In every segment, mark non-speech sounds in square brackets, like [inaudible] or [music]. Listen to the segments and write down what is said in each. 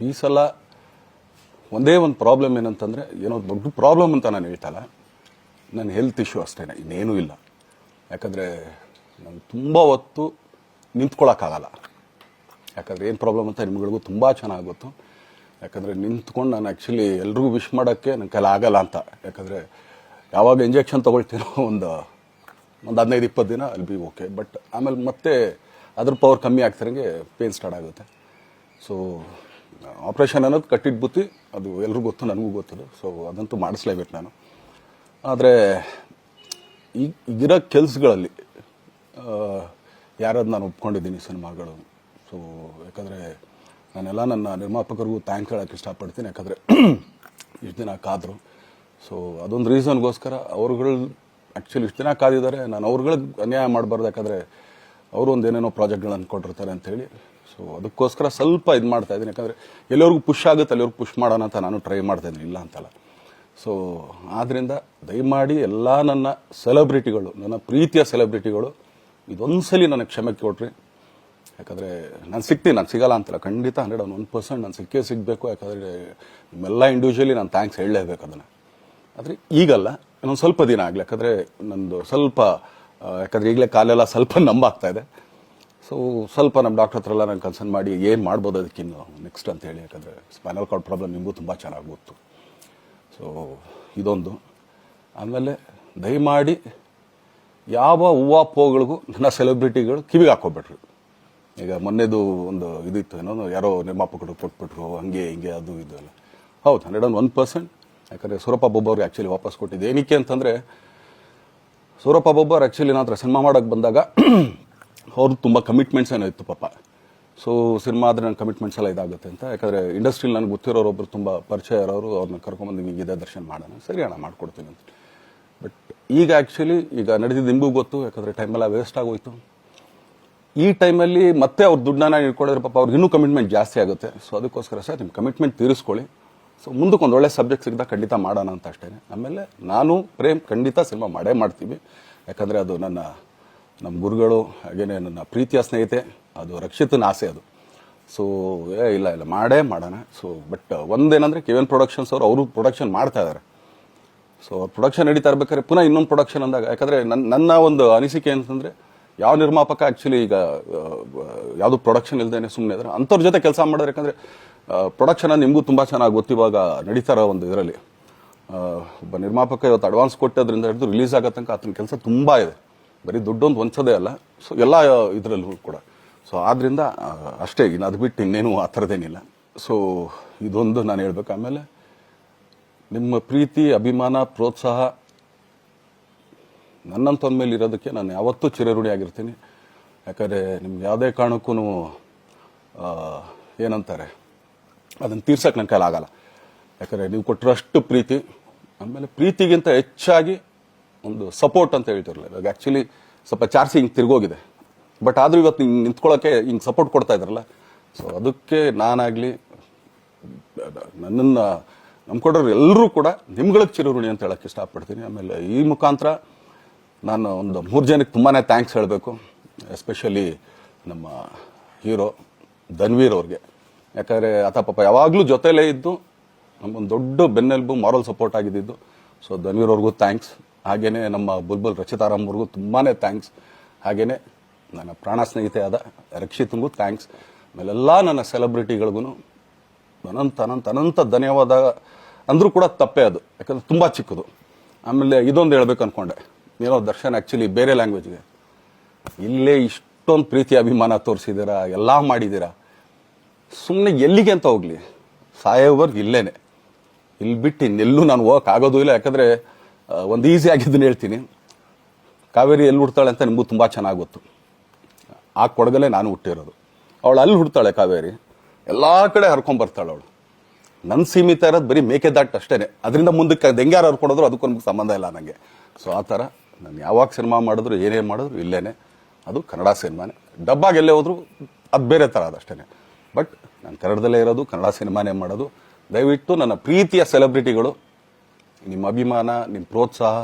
ಈ ಸಲ ಒಂದೇ ಒಂದು ಪ್ರಾಬ್ಲಮ್ ಏನಂತಂದರೆ, ಏನೋ ದೊಡ್ಡ ಪ್ರಾಬ್ಲಮ್ ಅಂತ ನಾನು ಹೇಳ್ತಲ್ಲ. ನನ್ನ ಹೆಲ್ತ್ ಇಶ್ಯೂ ಅಷ್ಟೇ ಇನ್ನೇನೂ ಇಲ್ಲ. ಯಾಕಂದರೆ ನಾನು ತುಂಬ ಹೊತ್ತು ನಿಂತ್ಕೊಳ್ಳೋಕ್ಕಾಗಲ್ಲ ಯಾಕಂದರೆ ಏನು ಪ್ರಾಬ್ಲಮ್ ಅಂತ ನಿಮ್ಗಳಿಗೂ ತುಂಬ ಚೆನ್ನಾಗಿ ಗೊತ್ತು. ಯಾಕಂದರೆ ನಿಂತ್ಕೊಂಡು ನಾನು ಆ್ಯಕ್ಚುಲಿ ಎಲ್ರಿಗೂ ವಿಶ್ ಮಾಡೋಕ್ಕೆ ನನ್ನ ಕೈಲಿ ಆಗಲ್ಲ ಅಂತ. ಯಾಕಂದರೆ ಯಾವಾಗ ಇಂಜೆಕ್ಷನ್ ತೊಗೊಳ್ತೀನೋ ಒಂದು ಒಂದು ಹದಿನೈದು, ಇಪ್ಪತ್ತು ದಿನ ಅಲ್ಲಿ ಬಿ ಓಕೆ ಬಟ್ ಆಮೇಲೆ ಮತ್ತೆ ಅದ್ರ ಪವರ್ ಕಮ್ಮಿ ಆಗ್ತಿರಂಗೆ ಪೇನ್ ಸ್ಟಾರ್ಟ್ ಆಗುತ್ತೆ. ಸೊ ಆಪ್ರೇಷನ್ ಅನ್ನೋದು ಕಟ್ಟಿಟ್ಟು ಬುತ್ತಿ, ಅದು ಎಲ್ರಿಗೂ ಗೊತ್ತು, ನನಗೂ ಗೊತ್ತದು ಸೊ ಅದಂತೂ ಮಾಡಿಸ್ಲೇಬೇಕು ನಾನು. ಆದರೆ ಈಗ ಈಗಿರೋ ಕೆಲಸಗಳಲ್ಲಿ ಯಾರಾದ್ರು ನಾನು ಒಪ್ಕೊಂಡಿದ್ದೀನಿ ಸಿನಿಮಾಗಳು. ಸೊ ಯಾಕಂದರೆ, ನಾನೆಲ್ಲ ನನ್ನ ನಿರ್ಮಾಪಕರಿಗೂ ಥ್ಯಾಂಕ್ ಹೇಳೋಕ್ಕೆ ಇಷ್ಟಪಡ್ತೀನಿ. ಯಾಕಂದರೆ, [clears throat] ಇಷ್ಟು ದಿನ ಕಾದರು. ಸೊ ಅದೊಂದು ರೀಸನ್ಗೋಸ್ಕರ ಅವ್ರುಗಳು ಆ್ಯಕ್ಚುಲಿ ಇಷ್ಟು ದಿನ ಕಾದಿದ್ದಾರೆ. ನಾನು ಅವ್ರುಗಳಿಗೆ ಅನ್ಯಾಯ ಮಾಡಬಾರ್ದು. ಯಾಕಂದರೆ, ಅವರು ಒಂದು ಏನೇನೋ ಪ್ರಾಜೆಕ್ಟ್ಗಳನ್ನು ಕೊಟ್ಟಿರ್ತಾರೆ ಅಂತೇಳಿ ಸೊ ಅದಕ್ಕೋಸ್ಕರ ಸ್ವಲ್ಪ ಇದು ಮಾಡ್ತಾ ಇದ್ದೀನಿ. ಯಾಕಂದರೆ ಎಲ್ಲರಿಗೂ ಪುಷ್ ಆಗುತ್ತೆ ಅಲ್ಲಿವರೆಗೂ ಪುಷ್ ಮಾಡೋಣ ಅಂತ ನಾನು ಟ್ರೈ ಮಾಡ್ತಾ ಇದ್ದೀನಿ. ಇಲ್ಲ ಅಂತಲ್ಲ. ಸೊ ಆದ್ದರಿಂದ ದಯಮಾಡಿ ಎಲ್ಲ ನನ್ನ ಸೆಲೆಬ್ರಿಟಿಗಳು ನನ್ನ ಪ್ರೀತಿಯ ಸೆಲೆಬ್ರಿಟಿಗಳು ಇದೊಂದು ಸಲ ನನಗೆ ಕ್ಷಮೆ ಕೊಟ್ರಿ. ಯಾಕಂದರೆ ನಾನು ಸಿಗ್ತೀನಿ, ನಾನು ಸಿಗಲ್ಲ ಅಂತಲ್ಲ. ಖಂಡಿತ ಹಂಡ್ರೆಡ್ ಒನ್ ಒನ್ ಪರ್ಸೆಂಟ್ ನಾನು ಸಿಕ್ಕೇ ಸಿಗಬೇಕು. ಯಾಕಂದರೆ ನಿಮ್ಮೆಲ್ಲ ಇಂಡಿವಿಜುವಲಿ ನಾನು ಥ್ಯಾಂಕ್ಸ್ ಹೇಳಲೇಬೇಕು ಅದನ್ನು. ಆದರೆ ಈಗಲ್ಲ, ಇನ್ನೊಂದು ಸ್ವಲ್ಪ ದಿನ ಆಗಲಿ. ಯಾಕಂದರೆ ನಂದು ಸ್ವಲ್ಪ ಯಾಕಂದರೆ ಈಗಲೇ ಕಾಲೆಲ್ಲ ಸ್ವಲ್ಪ ನಂಬಾಗ್ತಾ ಇದೆ. ಸೊ ಸ್ವಲ್ಪ ನಮ್ಮ ಡಾಕ್ಟರ್ ಹತ್ರ ಎಲ್ಲ ನಾನು ಕನ್ಸರ್ನ್ ಮಾಡಿ, ಏನು ಮಾಡ್ಬೋದು ಅದಕ್ಕಿನ್ನು ನೆಕ್ಸ್ಟ್ ಅಂತ ಹೇಳಿ. ಯಾಕಂದರೆ ಸ್ಪೈನಲ್ ಕಾರ್ಡ್ ಪ್ರಾಬ್ಲಮ್ ನಿಮಗೂ ತುಂಬ ಚೆನ್ನಾಗಿ ಗೊತ್ತು. ಸೊ ಇದೊಂದು. ಆಮೇಲೆ ದಯಮಾಡಿ ಯಾವ ಹೂವು ಪೋಗಳಿಗೂ ನನ್ನ ಸೆಲೆಬ್ರಿಟಿಗಳು ಕಿವಿಗೆ ಹಾಕೋಬೇಡ್ರಿ ಈಗ ಮೊನ್ನೆದು ಒಂದು ಇದಿತ್ತು, ಏನೋ ಯಾರೋ ನಿರ್ಮಾಪಕರು ಕೊಟ್ಬಿಟ್ರು, ಹಂಗೆ, ಹಿಂಗೆ, ಅದು, ಇದು ಎಲ್ಲ. ಹೌದು ಹಂಡ್ರೆಡ್ ಆ್ಯಂಡ್ ಒನ್ ಪರ್ಸೆಂಟ್ ಯಾಕಂದರೆ ಸೂರಪ್ಪ ಬೊಬ್ಬ ಆ್ಯಕ್ಚುಲಿ ವಾಪಸ್ ಕೊಟ್ಟಿದ್ದು ಏನಕ್ಕೆ ಅಂತಂದರೆ, ಸೂರಪ್ಪ ಬೊಬ್ಬರ್ ಆ್ಯಕ್ಚುಲಿ ನನ್ನ ಹತ್ರ ಸಿನಿಮಾ ಮಾಡೋಕ್ಕೆ ಬಂದಾಗ ಅವ್ರದ್ದು ತುಂಬ ಕಮಿಟ್ಮೆಂಟ್ಸ್ ಏನೋ ಇತ್ತು ಪಾಪ. ಸೊ ಸಿನಿಮಾ ಆದರೆ ನನ್ನ ಕಮಿಟ್ಮೆಂಟ್ಸ್ ಎಲ್ಲ ಇದಾಗುತ್ತೆ ಅಂತ. ಯಾಕಂದರೆ ಇಂಡಸ್ಟ್ರಿಲಿ ನನಗೆ ಗೊತ್ತಿರೋರು ಒಬ್ರು ತುಂಬ ಪರಿಚಯ ಇರೋರು ಅವ್ರನ್ನ ಕರ್ಕೊಂಬಂದು ಇದೇ ದರ್ಶನ ಮಾಡೋಣ. ಸರಿ ಅಣ್ಣ, ಮಾಡ್ಕೊಡ್ತೀನಿ ಅಂತ. ಬಟ್ ಈಗ ಆ್ಯಕ್ಚುಲಿ ಈಗ ನಡೆದಿದ್ದು ನಿಮಗೂ ಗೊತ್ತು, ಯಾಕಂದರೆ ಟೈಮೆಲ್ಲ ವೇಸ್ಟ್ ಆಗೋಯ್ತು. ಈ ಟೈಮಲ್ಲಿ ಮತ್ತೆ ಅವ್ರ ದುಡ್ಡನ್ನ ಇಟ್ಕೊಂಡಿದ್ರೆ ಪಾಪ ಅವ್ರಿಗೆ ಇನ್ನೂ ಕಮಿಟ್ಮೆಂಟ್ ಜಾಸ್ತಿ ಆಗುತ್ತೆ. ಸೊ ಅದಕ್ಕೋಸ್ಕರ ಸರ್ ನಿಮ್ಮ ಕಮಿಟ್ಮೆಂಟ್ ತೀರಿಸ್ಕೊಳ್ಳಿ. ಸೊ ಮುಂದಕ್ಕೆ ಒಂದು ಒಳ್ಳೆ ಸಬ್ಜೆಕ್ಟ್ ಸಿಗ್ದಾಗ ಖಂಡಿತ ಮಾಡೋಣ ಅಂತ ಅಷ್ಟೇ ಆಮೇಲೆ ನಾನು, ಪ್ರೇಮ್, ಖಂಡಿತ ಸಿನಿಮಾ ಮಾಡೇ ಮಾಡ್ತೀವಿ. ಯಾಕಂದರೆ ಅದು ನನ್ನ ನಮ್ಮ ಗುರುಗಳು ಹಾಗೇನೆ ನನ್ನ ಪ್ರೀತಿಯ ಸ್ನೇಹಿತೆ, ಅದು ರಕ್ಷಿತನ ಆಸೆ ಅದು. ಸೊ ಏ, ಇಲ್ಲ ಇಲ್ಲ, ಮಾಡೇ ಮಾಡೋಣ. ಸೊ ಬಟ್ ಒಂದೇನಂದರೆ ಕೆ ಎನ್ ಪ್ರೊಡಕ್ಷನ್ಸ್ ಅವರು ಅವರು ಪ್ರೊಡಕ್ಷನ್ ಮಾಡ್ತಾ ಇದ್ದಾರೆ ಸೊ ಪ್ರೊಡಕ್ಷನ್ ನಡೀತಾ ಇರ್ಬೇಕಾದ್ರೆ ಪುನಃ ಇನ್ನೊಂದು ಪ್ರೊಡಕ್ಷನ್ ಅಂದಾಗ, ಯಾಕಂದರೆ ನನ್ನ ನನ್ನ ಒಂದು ಅನಿಸಿಕೆ ಅಂತಂದರೆ ಯಾವ ನಿರ್ಮಾಪಕ ಆ್ಯಕ್ಚುಲಿ ಈಗ ಯಾವುದು ಪ್ರೊಡಕ್ಷನ್ ಇಲ್ದೇನೆ ಸುಮ್ಮನೆ ಇದ್ರೆ, ಅಂಥವ್ರ ಜೊತೆ ಕೆಲಸ ಮಾಡಿದ್ರೆ ಯಾಕಂದರೆ ಪ್ರೊಡಕ್ಷನ್ ನಿಮಗೂ ತುಂಬ ಚೆನ್ನಾಗಿ ಗೊತ್ತಿವಾಗ ನಡೀತಾರ ಒಂದು ಇದರಲ್ಲಿ. ಒಬ್ಬ ನಿರ್ಮಾಪಕ ಇವತ್ತು ಅಡ್ವಾನ್ಸ್ ಕೊಟ್ಟದ್ರಿಂದ ಹಿಡಿದು ರಿಲೀಸ್ ಆಗೋ ತನಕ ಆತನ ಕೆಲಸ ತುಂಬ ಇದೆ. ಬರೀ ದುಡ್ಡೊಂದು ಹೊಂಚೋದೇ ಅಲ್ಲ, ಸೊ ಎಲ್ಲ ಇದರಲ್ಲೂ ಕೂಡ. ಸೊ ಆದ್ದರಿಂದ ಅಷ್ಟೇ, ಇನ್ನು ಅದು ಬಿಟ್ಟು ಇನ್ನೇನು ಆ ಥರದ್ದೇನಿಲ್ಲ. ಸೊ ಇದೊಂದು ನಾನು ಹೇಳ್ಬೇಕು. ಆಮೇಲೆ ನಿಮ್ಮ ಪ್ರೀತಿ, ಅಭಿಮಾನ, ಪ್ರೋತ್ಸಾಹ ನನ್ನಂತಂದ ಮೇಲೆ ಇರೋದಕ್ಕೆ ನಾನು ಯಾವತ್ತೂ ಚಿರಋಣಿಯಾಗಿರ್ತೀನಿ ಯಾಕಂದರೆ ನಿಮ್ಗೆ ಯಾವುದೇ ಕಾರಣಕ್ಕೂ ಏನಂತಾರೆ, ಅದನ್ನು ತೀರ್ಸಕ್ಕೆ ನನ್ನ ಕೈಲಿ ಆಗಲ್ಲ ಯಾಕಂದರೆ ನೀವು ಕೊಟ್ಟಿರೋಷ್ಟು ಪ್ರೀತಿ, ಆಮೇಲೆ ಪ್ರೀತಿಗಿಂತ ಹೆಚ್ಚಾಗಿ ಒಂದು ಸಪೋರ್ಟ್ ಅಂತ ಹೇಳ್ತಿರಲಿಲ್ಲ ಇವಾಗ ಆ್ಯಕ್ಚುಲಿ ಸ್ವಲ್ಪ ಚಾರ್ಜ್ ಹಿಂಗೆ ತಿರುಗೋಗಿದೆ. ಬಟ್ ಆದರೂ ಇವತ್ತು ಹಿಂಗೆ ನಿಂತ್ಕೊಳ್ಳೋಕ್ಕೆ ಹಿಂಗೆ ಸಪೋರ್ಟ್ ಕೊಡ್ತಾ ಇದ್ರಲ್ಲ ಸೊ ಅದಕ್ಕೆ ನಾನಾಗಲಿ, ನನ್ನನ್ನು ನಂಬ್ಕೊಡೋರು ಎಲ್ಲರೂ ಕೂಡ ನಿಮ್ಗಳಿಗೆ ಚಿರಋಣಿ ಅಂತ ಹೇಳೋಕ್ಕೆ ಇಷ್ಟಪಡ್ತೀನಿ. ಆಮೇಲೆ ಈ ಮುಖಾಂತರ ನಾನು ಒಂದು ಮೂರು ಜನಕ್ಕೆ ತುಂಬಾ ಥ್ಯಾಂಕ್ಸ್ ಹೇಳಬೇಕು ಎಸ್ಪೆಷಲಿ ನಮ್ಮ ಹೀರೋ ಧನ್ವೀರ್ ಅವ್ರಿಗೆ. ಯಾಕಂದರೆ ಆತ ಪಾಪ ಯಾವಾಗಲೂ ಜೊತೆಲೇ ಇದ್ದು ನಮಗೊಂದು ದೊಡ್ಡ ಬೆನ್ನೆಲುಬು ಮಾರಲ್ ಸಪೋರ್ಟ್ ಆಗಿದ್ದಿದ್ದು. ಸೊ ಧನ್ವೀರ್ ಅವ್ರಿಗೂ ಥ್ಯಾಂಕ್ಸ್ ಹಾಗೇನೆ ನಮ್ಮ ಬುಲ್ಬುಲ್ ರಚಿತಾರಾಮ್ ಅವ್ರಿಗೂ ತುಂಬಾ ಥ್ಯಾಂಕ್ಸ್ ಹಾಗೇನೆ ನನ್ನ ಪ್ರಾಣ ಸ್ನೇಹಿತೆ ಆದ ರಕ್ಷಿತ್ಗೂ ಥ್ಯಾಂಕ್ಸ್ ಆಮೇಲೆಲ್ಲ ನನ್ನ ಸೆಲೆಬ್ರಿಟಿಗಳಿಗೂ ಅನಂತ ಅನಂತ ಅನಂತ ಧನ್ಯವಾದ ಅಂದರೂ ಕೂಡ ತಪ್ಪೇ ಅದು. ಯಾಕಂದ್ರೆ ತುಂಬ ಚಿಕ್ಕದು. ಆಮೇಲೆ ಇದೊಂದು ಹೇಳ್ಬೇಕು ಅಂದ್ಕೊಂಡೆ ಏನೋ ದರ್ಶನ್ ಆ್ಯಕ್ಚುಲಿ ಬೇರೆ ಲ್ಯಾಂಗ್ವೇಜ್ಗೆ ಇಲ್ಲೇ ಇಷ್ಟೊಂದು ಪ್ರೀತಿ ಅಭಿಮಾನ ತೋರಿಸಿದ್ದೀರಾ ಎಲ್ಲ ಮಾಡಿದ್ದೀರಾ ಸುಮ್ಮನೆ ಎಲ್ಲಿಗೆ ಅಂತ ಹೋಗಲಿ. ಸಾಯೋವರ್ಗೆ ಇಲ್ಲೇ ಇಲ್ಲಿ ಬಿಟ್ಟು ಇನ್ನೆಲ್ಲೂ ನಾನು ಹೋಗಕ್ಕೆ ಆಗೋದು ಇಲ್ಲ. ಯಾಕಂದ್ರೆ ಒಂದು ಈಸಿ ಆಗಿದ್ದನ್ನು ಹೇಳ್ತೀನಿ. ಕಾವೇರಿ ಎಲ್ಲಿ ಹುಡ್ತಾಳೆ ಅಂತ ನಿಮಗೂ ತುಂಬ ಚೆನ್ನಾಗಿ ಗೊತ್ತು. ಆ ಕೊಡಗಲ್ಲೇ ನಾನು ಹುಟ್ಟಿರೋದು. ಅವಳು ಅಲ್ಲಿ ಹುಡ್ತಾಳೆ ಕಾವೇರಿ. ಎಲ್ಲ ಕಡೆ ಹರ್ಕೊಂಬರ್ತಾಳೆ ಅವಳು. ನನ್ನ ಸೀಮಿತ ಇರೋದು ಬರೀ ಮೇಕೆದಾಟ್ ಅಷ್ಟೇ ಅದರಿಂದ ಮುಂದಕ್ಕೆ ಅದು ಹೆಂಗ್ಯಾರು ಹರ್ಕೊಡೋದ್ರು ಅದಕ್ಕೂ ನಮ್ಗೆ ಸಂಬಂಧ ಇಲ್ಲ ನನಗೆ ಸೊ ಆ ಥರ ನಾನು ಯಾವಾಗ ಸಿನಿಮಾ ಮಾಡಿದ್ರು ಏನೇ ಮಾಡಿದ್ರು ಇಲ್ಲೇ ಅದು ಕನ್ನಡ ಸಿನಿಮಾನೇ. ಡಬ್ಬಾಗಿ ಎಲ್ಲೇ ಹೋದ್ರು ಅದು ಬೇರೆ ಥರ ಅದಷ್ಟೇ ಬಟ್ ನಾನು ಕನ್ನಡದಲ್ಲೇ ಇರೋದು, ಕನ್ನಡ ಸಿನಿಮಾನೇ ಮಾಡೋದು. ದಯವಿಟ್ಟು ನನ್ನ ಪ್ರೀತಿಯ ಸೆಲೆಬ್ರಿಟಿಗಳು ನಿಮ್ಮ ಅಭಿಮಾನ, ನಿಮ್ಮ ಪ್ರೋತ್ಸಾಹ,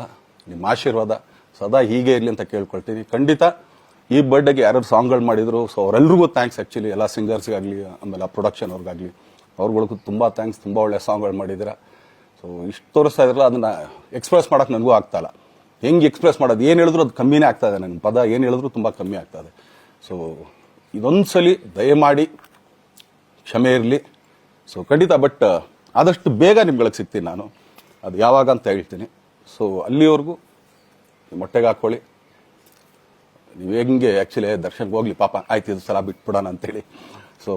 ನಿಮ್ಮ ಆಶೀರ್ವಾದ ಸದಾ ಹೀಗೆ ಇರಲಿ ಅಂತ ಕೇಳ್ಕೊಳ್ತೀನಿ. ಖಂಡಿತ ಈ ಬರ್ಡೇಗೆ ಯಾರು ಸಾಂಗ್ಗಳು ಮಾಡಿದ್ರು ಸೊ ಅವರೆಲ್ಲರಿಗೂ ಥ್ಯಾಂಕ್ಸ್ ಆ್ಯಕ್ಚುಲಿ ಎಲ್ಲ ಸಿಂಗರ್ಸ್ಗಾಗಲಿ ಆಮೇಲೆ ಆ ಪ್ರೊಡಕ್ಷನ್ ಅವ್ರಿಗಾಗಲಿ. ಅವ್ರಗಳಿಗೂ ತುಂಬ ಥ್ಯಾಂಕ್ಸ್ ತುಂಬ ಒಳ್ಳೆ ಸಾಂಗ್ಗಳು ಮಾಡಿದ್ದೀರಾ. ಸೊ ಇಷ್ಟು ತೋರಿಸ್ತಾ ಇದ್ರಲ್ಲ, ಅದನ್ನು ಎಕ್ಸ್ಪ್ರೆಸ್ ಮಾಡೋಕೆ ನನಗೂ ಆಗ್ತಾಯಿಲ್ಲ ಹೆಂಗೆ ಎಕ್ಸ್ಪ್ರೆಸ್ ಮಾಡೋದು, ಏನು ಹೇಳಿದ್ರು ಅದು ಕಮ್ಮಿನೇ ಆಗ್ತಾ ಇದೆ ನನ್ನ ಪದ ಏನು ಹೇಳಿದ್ರು ತುಂಬ ಕಮ್ಮಿ ಆಗ್ತದೆ ಸೊ ಇದೊಂದು ಸಲ ದಯಮಾಡಿ ಕ್ಷಮೆ ಇರಲಿ. ಸೊ ಖಂಡಿತ ಬಟ್ ಆದಷ್ಟು ಬೇಗ ನಿಮ್ಗಳಿಗೆ ಸಿಗ್ತೀನಿ ನಾನು. ಅದು ಯಾವಾಗ ಅಂತ ಹೇಳ್ತೀನಿ. ಸೊ ಅಲ್ಲಿವರೆಗೂ ಮೊಟ್ಟೆಗೆ ಹಾಕ್ಕೊಳ್ಳಿ. ನೀವು ಹೆಂಗೆ ಆ್ಯಕ್ಚುಲಿ ದರ್ಶನ್ಗೆ ಹೋಗ್ಲಿ, ಪಾಪ ಆಯ್ತು, ಇದು ಸಲ ಬಿಟ್ಬಿಡೋಣ ಅಂತೇಳಿ. ಸೊ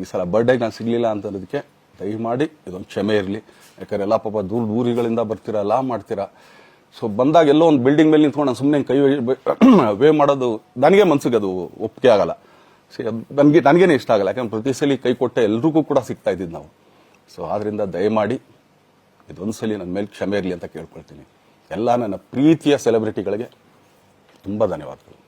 ಈ ಸಲ ಬರ್ಡೇಗೆ ನಾನು ಸಿಗಲಿಲ್ಲ ಅಂತನ್ನೋದಕ್ಕೆ ದಯಮಾಡಿ ಇದೊಂದು ಕ್ಷಮೆ ಇರಲಿ. ಯಾಕಂದ್ರೆ ಎಲ್ಲ ಪಾಪ ದೂರ ದೂರಿಗಳಿಂದ ಬರ್ತೀರಾ, ಎಲ್ಲ ಮಾಡ್ತೀರಾ. ಸೊ ಬಂದಾಗ ಎಲ್ಲೋ ಒಂದು ಬಿಲ್ಡಿಂಗ್ ಮೇಲೆ ನಿಂತ್ಕೊಂಡು ನಾನು ಸುಮ್ಮನೆ ಕೈ ವೇ ಮಾಡೋದು, ನನಗೆ ಮನಸ್ಸಿಗೆ ಅದು ಒಪ್ಪಿಗೆ ಆಗಲ್ಲ. ಸೊ ನನಗೆ, ನನಗೇನೆ ಇಷ್ಟ ಆಗಲ್ಲ. ಯಾಕಂದ್ರೆ ಪ್ರತಿ ಸಲ ಕೈ ಕೊಟ್ಟೆ ಎಲ್ರಿಗೂ ಕೂಡ ಸಿಗ್ತಾ ಇದ್ದಿದ್ದು ನಾವು. ಸೊ ಆದ್ದರಿಂದ ದಯಮಾಡಿ ಇದೊಂದು ಸಲ ನನ್ನ ಮೇಲೆ ಕ್ಷಮೆ ಇರಲಿ ಅಂತ ಕೇಳ್ಕೊಳ್ತೀನಿ. ಎಲ್ಲ ನನ್ನ ಪ್ರೀತಿಯ ಸೆಲೆಬ್ರಿಟಿಗಳಿಗೆ ತುಂಬ ಧನ್ಯವಾದಗಳು.